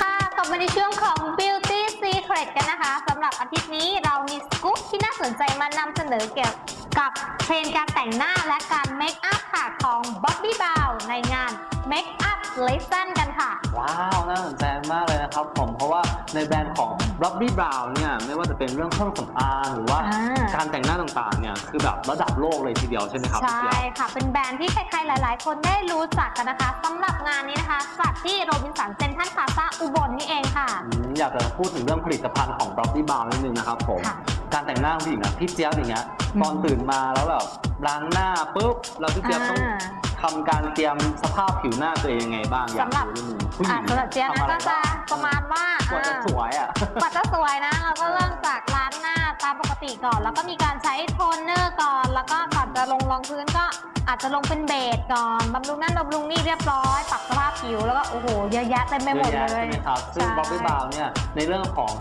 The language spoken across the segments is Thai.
ค่ะกลับมาในช่วงของ Beauty Secret กันนะคะสำหรับอาทิตย์นี้เรามีสกู๊ปที่น่าสนใจมานำเสนอเกี่ยวกับเทรนด์การแต่งหน้าและการเมคอัพค่ะของ Bobby b o w ในงาน Make Up Lesson กันค่ะ ว้าว น่าสนใจมากเลยนะครับผม เพราะว่าในแบรนด์ของ Robbie Brown เนี่ย ไม่ว่าจะเป็นเรื่องเครื่องสำอางหรือว่าอ่า การแต่งหน้าต่างๆ เนี่ย คือแบบระดับโลกเลยทีเดียวใช่ไหมครับพี่ใช่เจี๊ยบค่ะ เป็นแบรนด์ที่ใครๆ หลาย ๆ คนได้รู้จักกันนะคะสำหรับงานนี้นะคะจัดที่โรบินสันเซ็นทรัลพลาซ่าอุบลนี่เองค่ะ อืมอยากจะพูดถึงเรื่องผลิตภัณฑ์ของ Robbie Brown นิดนึงนะครับผม ค่ะการแต่งหน้าของผู้หญิงอะพี่เจี๊ยบอย่างเงี้ย อืม ตอนตื่นมาแล้วแบบล้างหน้าปุ๊บ แล้วพี่เจี๊ยบต้อง อ่า ทำการเตรียมสภาพผิวหน้าตัวเองยังไงบ้างอยากสำหรับรู้นิดนึงผู้หญิอ่างสำหรับเจียนะทำอไรก็จะบ้างประมาณว่ากว่าจะอ่า สวยอะกว่าจะสวยนะ เราก็เริ่มจากล้างหน้าตามปกติก่อน แล้วก็มีการใช้โทนเนอร์ก่อน แล้วก็ก่อนจะลงรองพื้นก็อาจจะลงเป็นเบสก่อนบำรุงนั่นบำรุงนี่เรียบร้อยปรับสภาพผิวแล้วก็โอ้โหเยอะแยะเต็มไปหมดเยอะเลแยะย ใช่ไหมครับซึ่งใช่ บ๊อบบี้บาวเนี่ยในเรื่องของ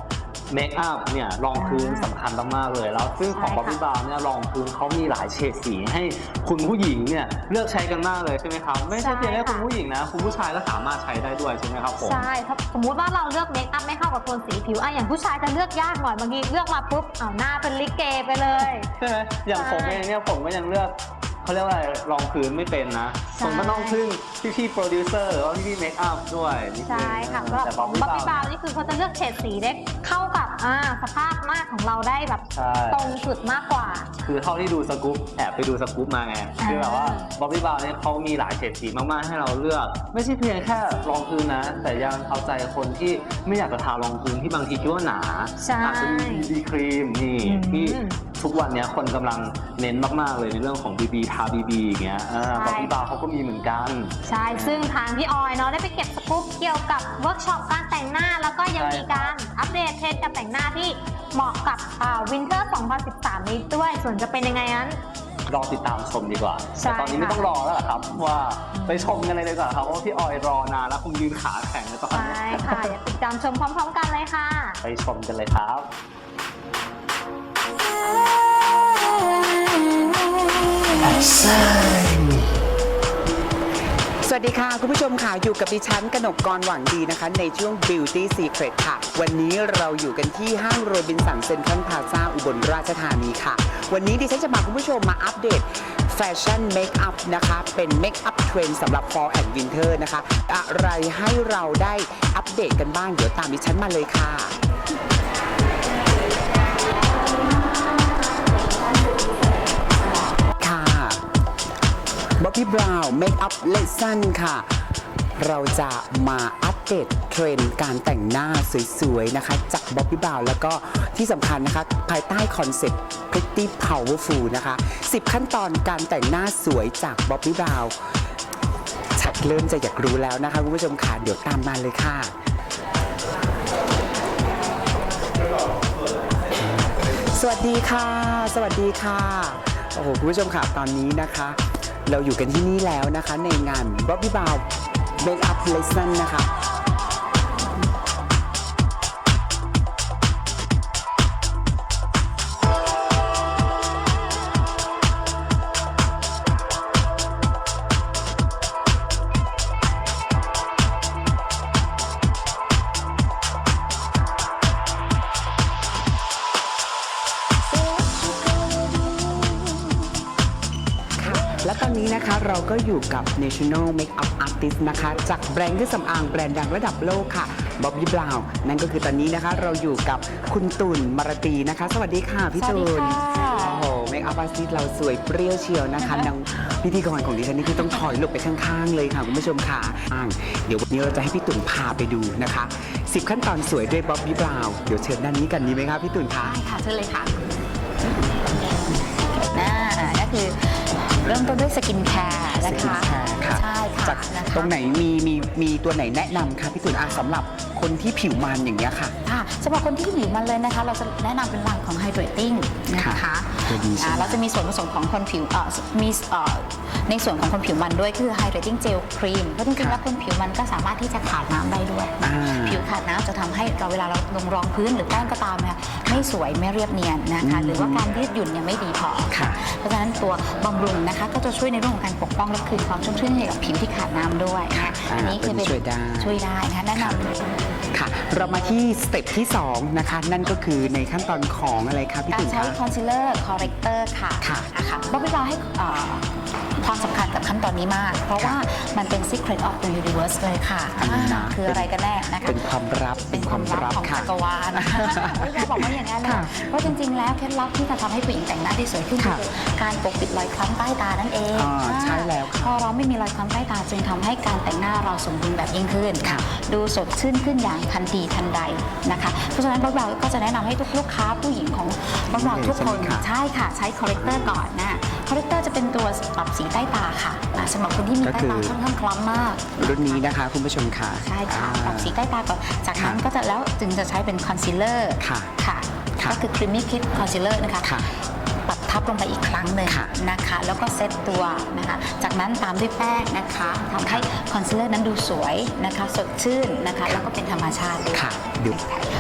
เมคอัพเนี่ยรองพื้นอ่าสำคัญมากๆเลย แล้วซึ่งของใช่ค่ะบ๊อบบี้บาวเนี่ยรองพื้นเขามีหลายเฉดสีให้คุณผู้หญิงเนี่ยเลือกใช้กันมากเลยใช่ไหมครับ ไม่ใช่เพียงแค่คุณผู้หญิงนะคุณผู้ชายก็สามารถใช้ได้ด้วยใช่ไหมครับผม ใช่ถ้าสมมุติว่าเราเลือกเมคอัพไม่เข้ากับโทนสีผิวอะอย่างผู้ชายจะเลือกยากหน่อยบางทีเลือกมาปุ๊บอ้าวหน้าเป็นลิเกไปเลย ใช่ไหมอย่างใช่ผมเองเนี่ยผมก็ยังเลือก เขาเรียกว่าอะไรรองพื้นไม่เป็นนะ ใช่ ผมก็ต้องพึ่งพี่ๆโปรดิวเซอร์หรือว่าพี่ๆเมคอัพด้วยนิดนึงใช่ค่ะสำหรับแต่ของ Bobbi บ๊อบบี้ Brown บาวนี่คือเขาจะเลือกเฉดสีได้เข้ากับอ่าสภาพหน้าของเราได้แบบใช่ ตรงจุดมากกว่า คือเท่าที่ดูสกู๊ปแอบไปดูสกู๊ปมาไงคือแบบว่าบ๊อบบี้บาวเนี่ยเขามีหลายเฉดสีมากๆ ให้เราเลือก ไม่ใช่เพียงแค่รองพื้นนะ แต่ยังเอาใจคนที่ไม่อยากจะทารองพื้นที่บางทีคิดว่าหนาใช่ อาจจะมีบีครีมนี่อืม ที่ ทุกวันเนี้ยคนกำลังเน้นมากๆเลยในเรื่องของบีบีทาบีบีอย่างเงี้ยบ๊อบบี้บาวเขาก็มีเหมือนกัน ใช่ ซึ่งทางพี่ออยเนาะได้ไปเก็บสกู๊ปเกี่ยวกับเวิร์กช็อปการแต่งหน้า แล้วก็ยังใช่ มีการอัปเดตเทรนด์การแต่งหน้าที่เหมาะกับวินเทอร์ 2013 นี้ด้วย ส่วนจะเป็นยังไงนั้น รอติดตามชมดีกว่า ใช่แต่ตอนนี้ไม่ค่ะ ต้องรอแล้วล่ะครับ ว่าไปชมกันเลยดีกว่าครับเพราะว่าพี่ออยรอนานแล้วคงยืนขาแข็งในตอนใช่นี้ค่ะ อย่าติดตามชมพร้อม ๆ กันเลยค่ะ ไปชมกันเลยครับ สวัสดีค่ะ คุณผู้ชมค่ะ อยู่กับดิฉันกนกกรหวังดีนะคะ ในช่วง Beauty Secret ค่ะ วันนี้เราอยู่กันที่ห้างโรบินสันเซ็นทรัลพลาซ่าอุบลราชธานีค่ะ วันนี้ดิฉันจะพาคุณผู้ชมมาอัปเดตแฟชั่นเมคอัพนะคะ เป็นเมคอัพเทรนด์สำหรับ Fall and Winter นะคะ อะไรให้เราได้อัปเดตกันบ้าง เดี๋ยวตามดิฉันมาเลยค่ะ บ๊อบบี้บราวน์เมคอัพเลสันค่ะ เราจะมาอัปเดตเทรนด์การแต่งหน้าสวยๆ นะคะ จากบ๊อบบี้บราวน์แล้วก็ที่สำคัญนะคะ ภายใต้คอนเซ็ปต์ Pretty Powerful นะคะ 10 ขั้นตอนการแต่งหน้าสวยจากบ๊อบบี้บราวน์ชักเริ่มจะอยากรู้แล้วนะคะคุณผู้ชมค่ะเดี๋ยวตามมาเลยค่ะสวัสดีค่ะ สวัสดีค่ะ โอ้โห คุณผู้ชมค่ะ ตอนนี้นะคะ เราอยู่กันที่นี่แล้วนะคะ ในงาน Bobby Brown Makeup Lesson นะคะ อยู่กับ National Makeup Artist นะคะ จากแบรนด์เครื่องสำอางแบรนด์ดังระดับโลกค่ะ Bobby Brown นั่นก็คือตอนนี้นะคะ เราอยู่กับคุณตุ่นมารตีนะคะ สวัสดีค่ะพี่สวัตุสดี่นค่ะโอ้โห Makeup Artist เราสวยเปรี้ยวเชียวนะคะนางพิธีกรของดิฉันนี่คือต้องถอยหลบไปข้างๆเลยค่ะคุณผู้ชมค่ะอ่างเดี๋ยววันนี้เราจะให้พี่ตุ่นพาไปดูนะคะ10 ขั้นตอนสวยด้วย Bobby Brown เดี๋ยวเชิญด้านนี้กันดีไหมคะพี่ตุ่นคะได้ค่ะเชิญเลยค่ะน่าก็คือ เริ่มต้นด้วยสกินแคร์นะคะสกินแคร์ค่ะใช่ค่ะจากนะคะตรงไหนมีมีมีตัวไหนแนะนำคะพี่ตุ่นอะสำหรับคนที่ผิวมันอย่างเงี้ยค่ะ ค่ะสำหรับคนที่ผิวมันเลยนะคะ เราจะแนะนำเป็นหลังของ hydrating นะคะตัวนี้ใช่ไหม อ่าเราจะมีส่วนผสมของคนผิวเอ่อมีเอ่อ ในส่วนของคนผิวมันด้วยคือ hydrating gel cream เพราะจริงๆแล้วคนผิวมันก็สามารถที่จะขาดน้ำได้ด้วย อ่า ผิวขาดน้ำจะทำให้เราเวลาเราลงรองพื้นหรือแป้งก็ตามนะคะไม่สวยไม่เรียบเนียนนะคะอืมหรือว่าการยืดหยุ่นเนี่ยไม่ดีพอ ค่ะ เพราะฉะนั้นตัวบำรุงนะคะก็จะช่วยในเรื่องของการปกป้องและคืนความชุ่มชื่นให้กับผิวที่ขาดน้ำด้วยนะคะอ่าอันนี้คือเป็นตัวนี้ช่วยได้ ช่วยได้นะคะแนะนำ ค่ะ เรามาที่สเต็ปที่ 2 นะคะ นั่นก็คือในขั้นตอนของอะไรคะพี่การตุ่นใช้คะ คอนซีลเลอร์คอร์เรคเตอร์ค่ะค่ะนะคะบ๊อบบี้บราวน์ให้เอ่อความสำคัญกับขั้นตอนนี้มาก เพราะว่ามันเป็น secret of the universe เลยค่ะอันนี้นะอ่าคืออะไรกันแน่นะคะ เป็นความลับเป็นความลับของค่ะ จักรวาลนะคะไม่ได้บอกว่าอย่างนั้นเลยค่ะเพราะจริงๆ แล้วเคล็ดลับที่จะทำให้ผู้หญิงแต่งหน้าได้สวยขึ้นค่ะคือการปกปิดรอยคล้ำใต้ตานั่นเองอ่าใช่แล้วค่ะพอเราไม่มีรอยคล้ำใต้ตาจึงทำให้การแต่งหน้าเราสมบูรณ์แบบยิ่งขึ้น ค่ะดูสดชื่นขึ้นอย่างทันทีทันใดนะคะ เพราะฉะนั้นพวกเราก็จะแนะนำให้ทุกลูกค้าผู้หญิงของพวกเราทุกคนใช่ไหมคะใช่ค่ะ ใช้คอร์เรคเตอร์ก่อนนะคอร์เรคเตอร์จะเป็นตัวปรับสีใต้ตาค่ะอ่าสำหรับคนที่มีก็ใต้คือตาค่อนข้างคล้ำมากรุ่นนี้นะคะคุณผู้ชมค่ะ ใช่ค่ะอ่าปรับสีใต้ตาก่อนจากนั้นค่ะก็จะแล้วจึงจะใช้เป็นคอนซีลเลอร์ค่ะค่ะค่ะก็คือ Creamy Kit Concealer นะคะค่ะปัด ทับลงไปอีกครั้งหนึ่งค่ะนะคะ แล้วก็เซตตัวนะคะ จากนั้นตามด้วยแป้งนะคะทำให้คอนซีลเลอร์นั้นดูสวยนะคะ สดชื่นนะคะ แล้วก็เป็นธรรมชาติด้วยค่ะดู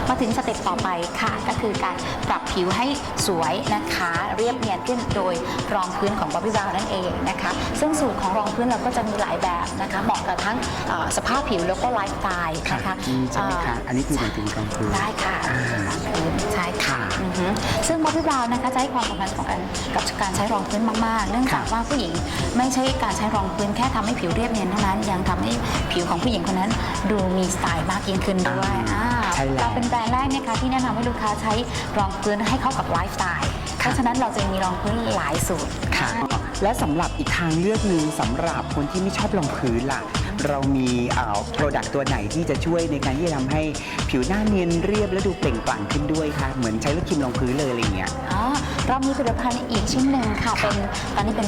มาถึงสเต็ปต่อไปค่ะก็คือการปรับผิวให้สวยนะคะ เรียบเนียนขึ้นโดยรองพื้นของ Bobbi Brown นั่นเองนะคะ ซึ่งสูตรของรองพื้นเราก็จะมีหลายแบบนะคะเหมาะกับทั้งเอ่อสภาพผิวแล้วก็ไลฟ์สไตล์ค่ะนะคะอืมใช่ไหมคะอันนี้คือหมายถึงรองพื้นได้ค่ะ ค่ะค่ะอือฮึซึ่ง Bobbi Brown นะคะจะให้ความสำคัญของการกับการใช้รองพื้นมากๆ เนื่องจากค่ะว่าผู้หญิงไม่ใช่การใช้รองพื้นแค่ทำให้ผิวเรียบเนียนเท่านั้น ยังทำให้ผิวของผู้หญิงคนนั้น ดูมีสไตล์มากยิ่งขึ้นด้วยอ่าอ่าใช่แล้วเราเป็นแบรนด์แรกนะคะที่แนะนำให้ลูกค้าใช้รองพื้นให้เข้ากับไลฟ์สไตล์ เพราะฉะนั้นเราจะมีรองพื้นหลายสูตรค่ะอ่าและสำหรับอีกทางเลือกหนึ่งสำหรับคนที่ไม่ชอบรองพื้นล่ะ เรามีโปรดักต์ตัวไหนที่จะช่วยในการที่จะทำให้ผิวหน้าเนียนเรียบและดูเปล่งปลั่งขึ้นด้วยคะเหมือนใช้ลูกครีมรองพื้นเลยอะไรอย่างเงี้ย อ๋อเรามีผลิตภัณฑ์อีกชิ้นหนึ่งค่ะ เป็นตอนนี้เป็น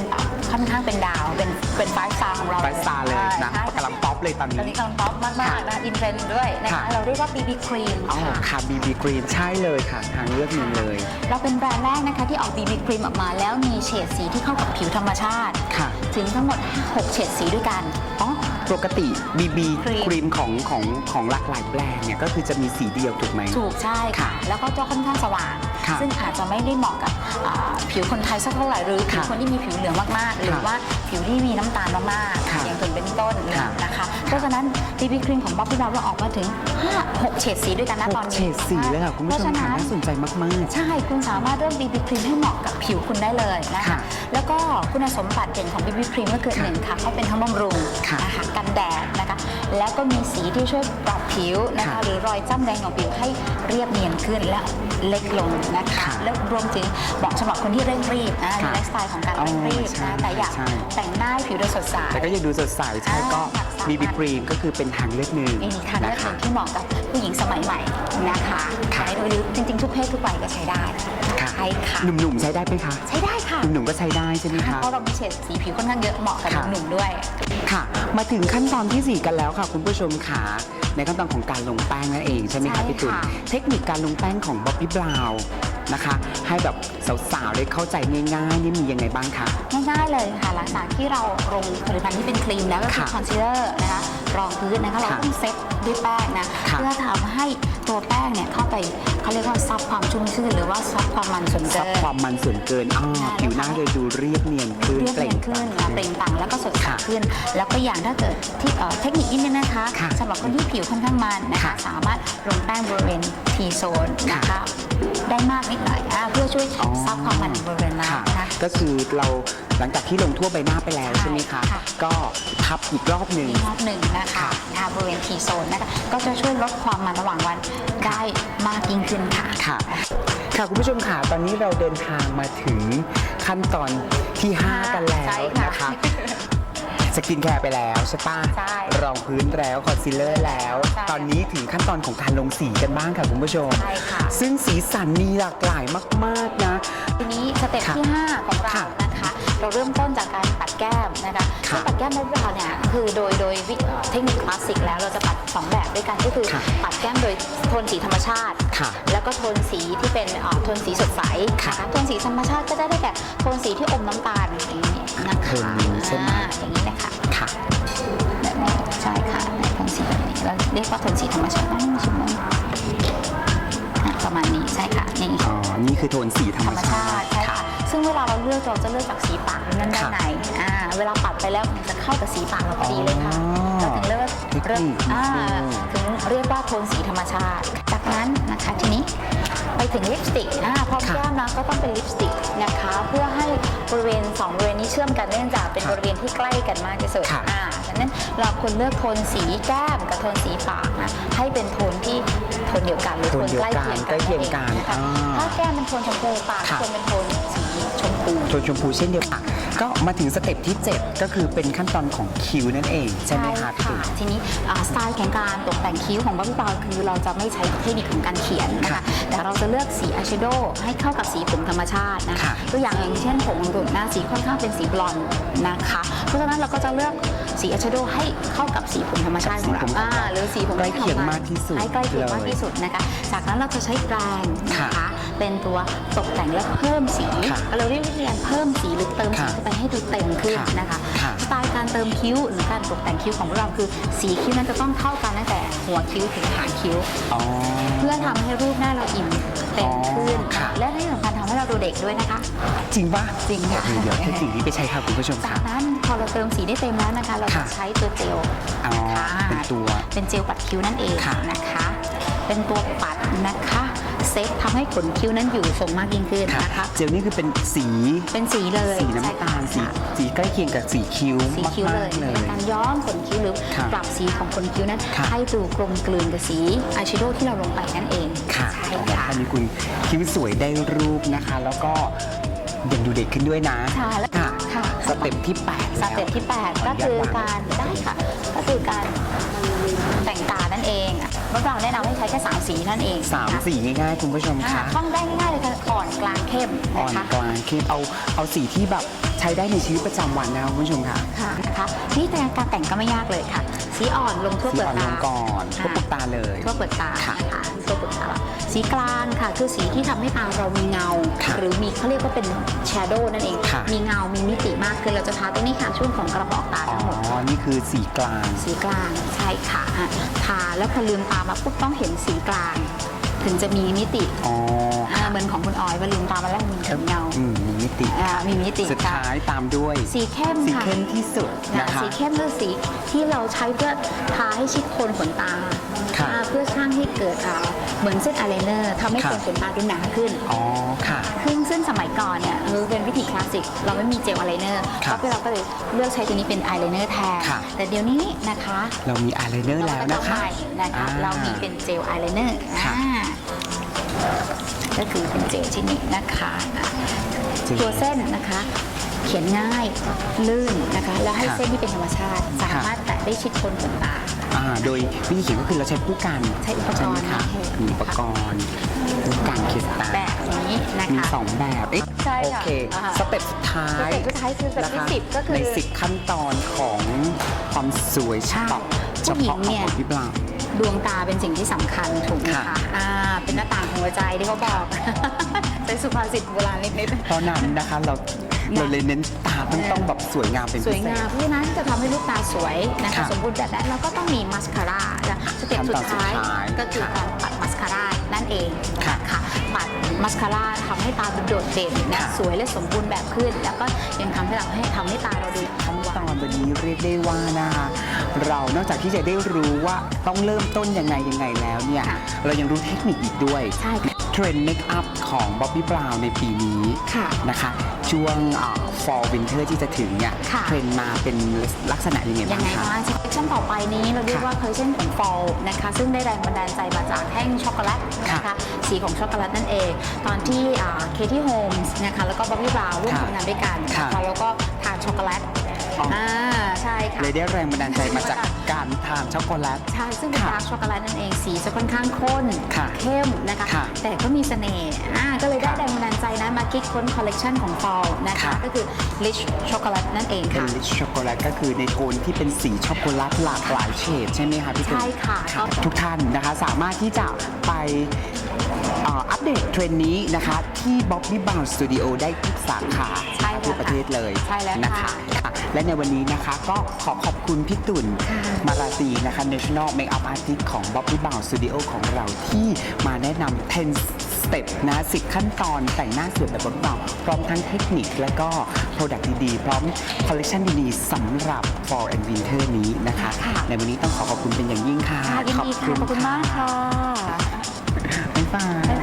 ค่อนข้างเป็นดาว เป็นเป็นไฟสตาร์ของเราไฟสตาร์เลยนะใช่กำลังป๊อปเลยตอนตอนนี้นี้กำลังป๊อปมากๆนะอินเทรนด์ด้วยนะคะ ค่ะ เราเรียกว่า BB Cream อ๋อค่ะ ค่ะ BB Green ใช่เลยค่ะ ทางเลือกหนึ่งเลย เราเป็นแบรนด์แรกนะคะที่ออก BB Cream ออกมาแล้วมีเฉดสีที่เข้ากับผิวธรรมชาติ ค่ะ ถึงทั้งหมด 6 เฉดสีด้วยกัน อ๋อ ปกติ BB ครีมครีมของของของหลากหลายแบรนด์เนี่ยก็คือจะมีสีเดียวถูกไหม ถูกใช่ค่ะค่ะ แล้วก็จะค่อนข้างสว่าง ค่ะซึ่งอาจจะไม่ได้เหมาะกับอ่าผิวคนไทยสักเท่าไหร่หรือผิวค่ะคนที่มีผิวเหลืองมากๆ หรือว่าผิวที่มีน้ำตาลมากค่ะๆอย่างตุนเป็นต้นค่ะนะคะเพราะฉะนั้น BB Cream ของบ๊อบบี้ดาวเราออกมาถึง5 6เฉดสีด้วยกันนะหตอนกนี้เฉดสีเลยค่ะคุณผู้ชมเพราะฉะค่ะนั้น น่าสนใจมากใช่ คุณสามารถเลือก BB Cream ให้เหมาะกับผิวคุณได้เลยนะคะ ค่ะ แล้วก็คุณสมบัติเด่นของ BB Cream ก็คือค่ะหนึ่งค่ะเขาเป็นทั้งบำรุงค่ะนะคะกันแดดนะคะ แล้วก็มีสีที่ช่วยปรับผิวนะคะค่ะหรือรอยจ้ำแดงของผิวให้เรียบเนียนขึ้นและเล็กลงนะคะค่ะแล้วรวมถึงเหมาะสำหรับคนที่เร่งรีบนะมีค่ะไลฟ์สไตล์ของการเร่งรีบอ๋อใช่นะแต่อยากใช่แต่งหน้าให้ผิวดูสดใสๆแต่ก็ยังดูสดใสใช่อ่าก็ค่ะสามารถ BB Green ก็คือเป็นทางเลือกหนึ่งอีกทางเลือกหคะนึ่งที่เหมาะกับผู้หญิงสมัยใหม่นะคะค่ะใช้หรือจริงๆ ทุกเพศทุกวัยก็ใช้ได้ค่ะ ใช่ค่ะ หนุ่มๆใช้ได้ไหมคะ ใช้ได้ค่ะหนุ่มๆก็ใช้ได้ใช่ไหมคะ เพราะเรามีเฉดสีผิวค่อนข้างเยอะเหมาะกับค่ะ หนุ่มๆด้วย ค่ะ มาถึงขั้นตอนที่4 กันแล้วค่ะ คุณผู้ชมค่ะ ในขั้นตอนของการลงแป้งนั่นเองใช่ไหมใช่คะพี่ตุลค่ะเทคนิคการลงแป้งของบ๊อบบี้บราวน์นะคะ ให้แบบสาวๆได้เข้าใจง่ายๆนี่มียังไงบ้างคะ ง่ายๆเลยค่ะหลังจากที่เราลงผลิตภัณฑ์ที่เป็นครีมแล้วก็คือค่ะ คอนซีลเลอร์นะคะ รองพื้นนะคะเราค่ะต้องเซ็ตด้วยแป้งนะค่ะเพื่อทำให้ตัวแป้งเนี่ยเข้าไปเขาเรียกว่าซับความชุ่มชื่นหรือว่าซับความมันส่วนซัเกิบนความมันส่วนเกินอ่าใช่ผิวหน้าเลยดูเรียบเนียนขึ้นเรียบเนียนขึ้นนะเปล่งปลั่งแล้วก็สดใสค่ะขึ้น แล้วก็อย่างถ้าเกิดที่เอ่อเทคนิคนิดนึงนะคะค่ะสำหรับคนที่ผิวค่อนข้างมันนะคะค่ะสามารถลงแป้งบริเวณทีโซนนะคะค่ะ ได้มากนิดหน่อยอ่าเพื่อช่วยอ๋อซับความมันบริเวณนั้นค่ะนะคะ ก็คือเราหลังจากที่ลงทั่วใบหน้าไปแล้วใช่ใช่ไหมคะค่ะ ก็ทับอีกรอบหนึ่ง อีกรอบหนึ่งนะคะค่ะ นะคะบริเวณทีโซนนะคะก็จะช่วยลดความมันระหว่างวันได้มากยิ่งขึ้นค่ะ ค่ะ ค่ะคุณผู้ชมค่ะ ตอนนี้เราเดินทางมาถึงขั้นตอนที่ 5 กันแล้วใช่ค่ะ นะคะ สกินแคร์ไปแล้วใช่ปะใช่รองพื้นแล้วคอนซีลเลอร์แล้ว ใช่ตอนนี้ถึงขั้นตอนของการลงสีกันบ้างค่ะคุณผู้ชม ใช่ค่ะ ซึ่งสีสันมีหลากหลายมาก ๆ นะ ทีนี้สเต็ปค่ะที่ 5 ของเราค่ะนะคะ เราเริ่มต้นจากการปัดแก้มนะคะค่ะซึ่งปัดแก้มบ๊อบบี้บราวน์เนี่ยคือโดยโดยวิเทคนิคคลาสสิกแล้วเราจะปัดสองแบบด้วยกันก็คือค่ะปัดแก้มโดยโทนสีธรรมชาติค่ะแล้วก็โทนสีที่เป็นเอ่อโทนสีสดใสค่ะนโทนสีธรรมชาติก็จะได้แก่โทนสีที่อมน้ำตาลอย่างนี้นะคะโทนนี้ใช่ไหมอ่าอย่างนี้นะคะค่ะแบบนี้ใช่ค่ะในโทนสีแบบนี้เราเรียกว่าโทนสีธรรมชาติอ่าชิมอะประมาณนี้ใช่ค่ะนี่อ๋อนี่คือโทนสีธรรธมรรมชาชาติติใช่ค่ะ ซึ่งเวลาเราเลือกเราจะเลือกจากสีปากนั้นด้านค่ะในอ่าเวลาปัดไปแล้วมันจะเข้ากับสีปากเราพอดีเลยค่ะอ๋อเราถึงเรียกว่าเทคนิคเริ่มอ่าอืมถึงเรียกว่าโทนสีธรรมชาติ จากนั้นนะคะทีนี้ไปถึงลิปสติกอ่าพอค่ะแก้มนะก็ต้องเป็นลิปสติกนะคะ เพื่อให้บริเวณสองบริเวณนี้เชื่อมกันเนื่องจากเป็นค่ะบริเวณที่ใกล้กันมากที่สุดค่ะอ่าดังนั้นเราควรเลือกโทนสีแก้มกับโทนสีปากนะให้เป็นโทนที่โทนเดียวกันหรือโทนใกล้เคียงกันใกล้เคียงกันนะคะอ่าถ้าแก้มเป็นโทนชมพูปากค่ะควรเป็นโทนสี ชมพูโทนชมพูเช่นเดียวกันก็มาถึงสเต็ปที่ 7 ก็คือเป็นขั้นตอนของคิ้วนั่นเองใช่ไหมคะพี่ค่ะ ตุ๋ย ทีนี้อ่าสไตล์ของการตกแต่งคิ้วของบ๊อบบี้บราวน์คือเราจะไม่ใช้เทคนิคของการเขียนนะคะค่ะแต่เราจะเลือกสีอายแชโดว์ให้เข้ากับสีผมธรรมชาตินะค่ะ ตัวอย่างอย่างเช่นผมของตุ๋นหน้าสีค่อนข้างเป็นสีบลอนด์นะคะ เพราะฉะนั้นเราก็จะเลือกสีอายแชโดว์ให้เข้ากับสีผมธรรมชาติของเราสีผมของเราอ่าหรือสีผมใกล้เคียงมากที่สุดให้ใกล้เคียงมากเลยที่สุดนะคะ จากนั้นเราจะใช้แปรงนะค่ะ คะ เป็นตัวตกแต่งและเพิ่มสีค่ะเราเรียกวิธีการเพิ่มสีหรือเติมสีค่ะเข้าไปให้ดูเต็มขึ้นค่ะนะคะค่ะสไตล์การเติมคิ้วหรือการตกแต่งคิ้วของเราคือ สีคิ้วนั้นจะต้องเท่ากันตั้งแต่หัวคิ้วถึงหางคิ้วอ๋อเพื่อทำให้รูปหน้าเราอิ่มเต็มขึ้น อ๋อค่ะ และที่สำคัญทำให้เราดูเด็กด้วยนะคะ จริงปะจริงค่ะ เดี๋ยวเทคนิคนี้ไปใช้ค่ะคุณผู้ชมจาค่ะ กนั้นพอเราเติมสีได้เต็มแล้วนะคะ เราจะค่ะ ใช้ตัวเจล อ๋อนะคะเป็นตัว เป็นเจลปัดคิ้วนั่นเองค่ะนะคะ เป็นตัวปัดนะคะ เซตทำให้ขนคิ้วนั้นอยู่ทรงมากยิ่งขึ้นค่ะนะคะ เจลนี่คือเป็นสีเป็นสีเลยสีน้ำตาลสีใช่ค่ะสีใกล้เคียงกับสีคิ้วสีคิ้วเลยมากๆเลเป็นยการย้อมขนคิ้วหรือค่ะปรับสีของขนคิ้วนั้นค่ะให้ดูกลมกลืนกับสีอายแชโดว์ที่เราลงไปนั่นเองค่ะใช่แต่ค่ะท่านนี้คุณคิ้วสวยได้รูปนะคะ แล้วก็ ยังดูเด็กขึ้นด้วยนะค่ะแล้วค่ะค่ะสเต็ปที่ 8 สเต็ปที่ 8 ก็คือการได้ค่ะ ก็คือการแต่งตานั่นเองอะพวกเราแนะนำให้ใช้แค่สามสีนั่นเองสามนะคะสีง่ายๆคุณผู้ชมอ่าค่ะท่องได้ง่ายๆเลยค่ะอ่อนกลางเข้มอ่อนนะคะกลางเข้มเอาเอาสีที่แบบใช้ได้ในชีวิตประจำวันนะครับคุณผู้ชมค่ะค่ะนะคะนี่แต่การแต่งก็ไม่ยากเลยค่ะ สีอ่อนลงทั่วสีเปลืออ่กอนลตางก่อนทั่วเปลือกตาเลยทั่วเปลือกตาค่ะนะคะทั่วเปลือกตาสีกลางค่ะ คือสีที่ทำให้ตาเรามีเงาค่ะหรือมีเขาเรียกว่าเป็นแชโดว์นั่นเองค่ะมีเงา มีมิติมากขึ้นเราจะทาตรงนี้ค่ะช่วงของกระบอกตาอ๋อทั้งหมดนี่คือสีกลาง สีกลางใช่ค่ะอะทาแล้วพอลืมตามาปุ๊บต้องเห็นสีกลาง ถึงจะมีมิติอ๋ออ่าเหมือนของคุณออยว่าลืมตามาแล้วมีเห็นเงาอืมมีมิ ติอ่ามีมิติสุดค่ะท้ายตามด้วย สีเข้มสีค่ะเข้มที่สุดนะนะคะ สีเข้มคือสีที่เราใช้เพื่อทาให้ชิดโคนขนตาค่ะอ่าเพื่อสร้างให้เกิดอ่าเหมือนเส้นอายไลเนอร์ทำให้ค่ะ โคนขนตาดูหนาขึ้น อ๋อค่ะ ซึ่งซึ่งสมัยก่อนเนี่ยเออเป็นวิธีคลาสสิก เราไม่มีเจลอายไลเนอร์ครับก็เราก็เลยเลือกใช้ตัวนี้เป็นอายไลเนอร์แทน ค่ะ แต่เดี๋ยวนี้นะคะเรามีอายไลเนอร์แล้วนะคะเราก็จใหม่นะคะอ่าเรามีเป็นเจลอายไลเนอร์ค่ะก็คือเป็นเจลชิ้นนี้นะคะอะจริง ตัวเส้นนะคะ เขียนง่ายลื่นนะคะ แล้วให้ค่ะเส้นที่เป็นธรรมชาติ สามารถแตะได้ชิดโคนขนตาอ่าโดยวิธีเขียนก็คือเราใช้ผู้กันใช้อุปกรณ์ใช่ไหมคะนะคะมีอุปกรณ์ผู้กันเขียนตาแบบนี้นะมีคะสองแบบเอ๊ะใช่โอค่ะเคอ่าสเต็ปสุดท้ายสเต็ปสุดท้ายคือสเต็ปที่นะคะสิบก็คือในสิบขั้นตอนของความสวยฉบับเฉผู้หญิพาะงขเนี่องยคนพี่ปลา ดวงตาเป็นสิ่งที่สำคัญถูกไหมค่ะ คะอ่าเป็นหน้าต่างของหัวใจที่เขาบอกเป็นสุภาษิตโบราณนิดๆ เพราะนั้นนะคะเราเราเลยเน้นตามันต้องแบบสวยงามเป็นสพิวยเศงามษเพราะฉะนั้นจะทำให้ลูกตาสวยนะคะค่ะสมบูรณ์แบบนั้นเราก็ต้องมีมัสคาร่าและสเต็ปขั้นสุตอดนสุดท้ายท้าย ก็คือค่ะการปัดมัสคาร่า นั่นเองค่ะค่ะปัดมัสคาร่าทำให้ตาดูโดดเด่นนะค่ะสวยและสมบูรณ์แบบขึ้น แล้วก็ยังทำให้เราให้ทำให้ตาเราดูขั้นตอนวันนี้เรียกได้ว่านะคะเรานอกจากที่จะได้รู้ว่าต้องเริ่มต้นยังไงยังไงแล้วเนี่ยค่ะเรายังรู้เทคนิคอีกด้วย ใช่ค่ะเทรนด์เมคอัพของบ๊อบบี้บราวน์ในปีนี้ค่ะนะคะ ช่วงฟอร์วินเทอร์ที่จะถึงเนี่ยค่ะ เทรนด์มาเป็นลักษณะยังไงยับ้างงไงคะ บ้างคอลเลคชันต่อไปนี้เราเรียกว่าคอลเลคชันของ fall นะคะซึ่งได้แรงบันดาลใจมาจากแท่งช็อกโกแลตนะคะสีของช็อกโกแลตนั่นเอง ตอนที่เคที่โฮมส์นะคะแล้วก็บ๊อบบี้บราวน์ร่วมค่ะทำงานด้วยกันค่ะ นะคะแล้วก็ทานช็อกโกแลต อ๋ออ่อ่าใช่ค่ะ เลยได้แรงบันดาลใจมาจากการทานช็อกโกแลต ใช่ ซึ่งเป็นค่ะดาร์กช็อกโกแลตนั่นเองสีจะค่อนข้างข้นค่ะเข้มนะคะค่ะแต่ก็มีเสน่ห์อ่าก็เลยได้ค่ะแรงบันดาลใจนะมาคิดค้นคอลเลกชันของฟอลนะคะค่ะ ก็คือ rich ช็อกโกแลตนั่นเองเป็นค่ะ ลิชช็อกโกแลตก็คือในโทนที่เป็นสีช็อกโกแลตหลากหลายเฉดใช่ไหมคะพี่ตุ้มใช่ค่ะทุกท่านนะคะสามารถที่จะไปเอ่ออัปเดตเทรนด์นี้นะคะ ที่ Bobby Brown Studio ได้ทุกสาขา ใช่แล้ว ทั่วประเทศเลยใช่แล้วนะคะค่ะค่ะและในวันนี้นะคะก็ขอขอบคุณพี่ตุ่นมาราตีนะคะ National Makeup Artist ของ Bobby Brown Studio ของเราที่มาแนะนำ 10 สเต็ปนะ10ขั้นตอนแต่งหน้าสวยแบบ Bobby Brown พร้อมทั้งเทคนิคและก็ Product ดีๆ พร้อมคอลเลคชันดีๆสำหรับ Fall and Winter นี้นะคะ ค่ะ ในวันนี้ต้องขอขอบคุณเป็นอย่างยิ่งค่ะ ค่ะยินดีค่ะ ขอบคุณมากค่ะ บ๊ายบาย บ๊ายบาย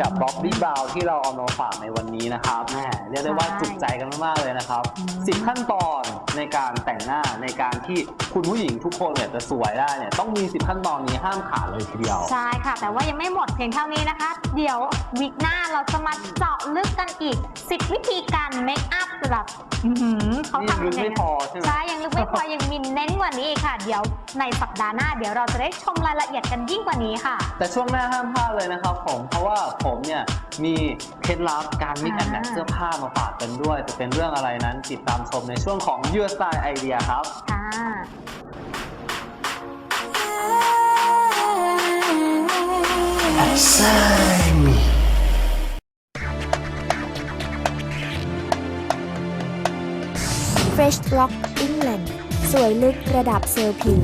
กับบ๊อบบี้บราวที่เราเอามาฝากในวันนี้นะครับแหมเรียกได้ว่าใช่จุใจกันมากๆเลยนะครับสิบขั้นตอนในการแต่งหน้าในการที่คุณผู้หญิงทุกคนเนี่ยจะสวยได้เนี่ยต้องมีสิบขั้นตอนนี้ห้ามขาดเลยทีเดียว ใช่ค่ะ แต่ว่ายังไม่หมดเพียงเท่านี้นะคะ เดี๋ยววิกหน้าเราจะมาเจาะลึกกันอีก 10 วิธีการเมคอัพแบบอื้อหือเขานี่ยังทำลึกยังไงไม่พอใช่ไหม ใช่ยังลึกไม่พอยังมีเน้นกว่านี้อีกค่ะ เดี๋ยวในสัปดาห์หน้า เดี๋ยวเราจะได้ชมรายละเอียดกันยิ่งกว่านี้ค่ะ แต่ช่วงหน้าห้ามพลาดเลยนะครับผมเพราะว่าผมเนี่ยมีเคล็ดลับการมิกแอนแมทอ่าเสื้อผ้ามาฝากกันด้วย จะเป็นเรื่องอะไรนั้นติดตามชมในช่วงของ Your Style Idea ครับค่ะ Fresh Rock England สวยลึกระดับเซลล์ผิว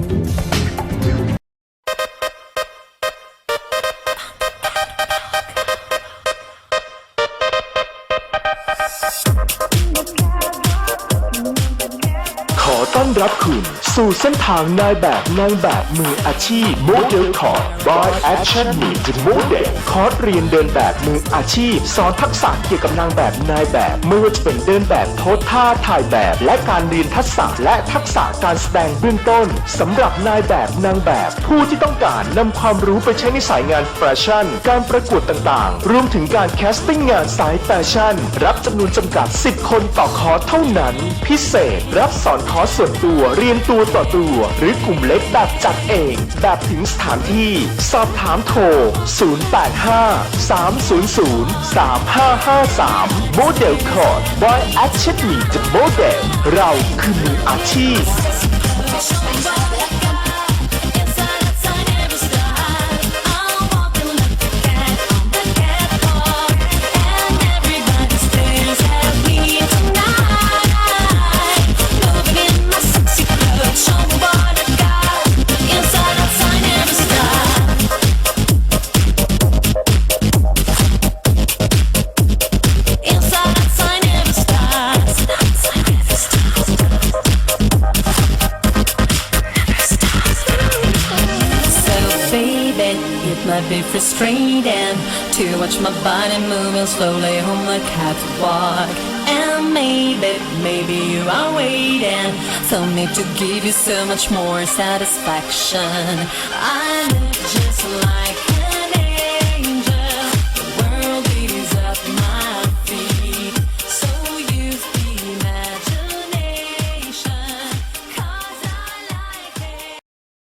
Cooney. สู่เส้นทางนายแบบนางแบบมืออาชีพโมเดลคอร์ส by Action Meet Model คอร์สเรียนเดินแบบมืออาชีพ สอนทักษะเกี่ยวกับนางแบบนายแบบไม่ว่าจะเป็นเดินแบบโพสท่าถ่ายแบบ และการเรียนทักษะและทักษะการแสดงเบื้องต้นสำหรับนายแบบนางแบบ ผู้ที่ต้องการนำความรู้ไปใช้ในสายงานแฟชั่น การประกวดต่างๆ รวมถึงการแคสติ้งงานสายแฟชั่น รับจำนวนจำกัด 10 คนต่อคอร์สเท่านั้น พิเศษ รับสอนคอร์สส่วนตัวเรียนตัวต่อตัว หรือกลุ่มเล็กแบบจัดเอง แบบถึงสถานที่ สอบถามโทร 085 300 3553 Model Court by Academy the Model เราคือมืออาชีพ be frustrating to watch my body moving slowly oh, on the catwalk. And maybe, maybe you are waiting for me to give you so much more satisfaction. I look just like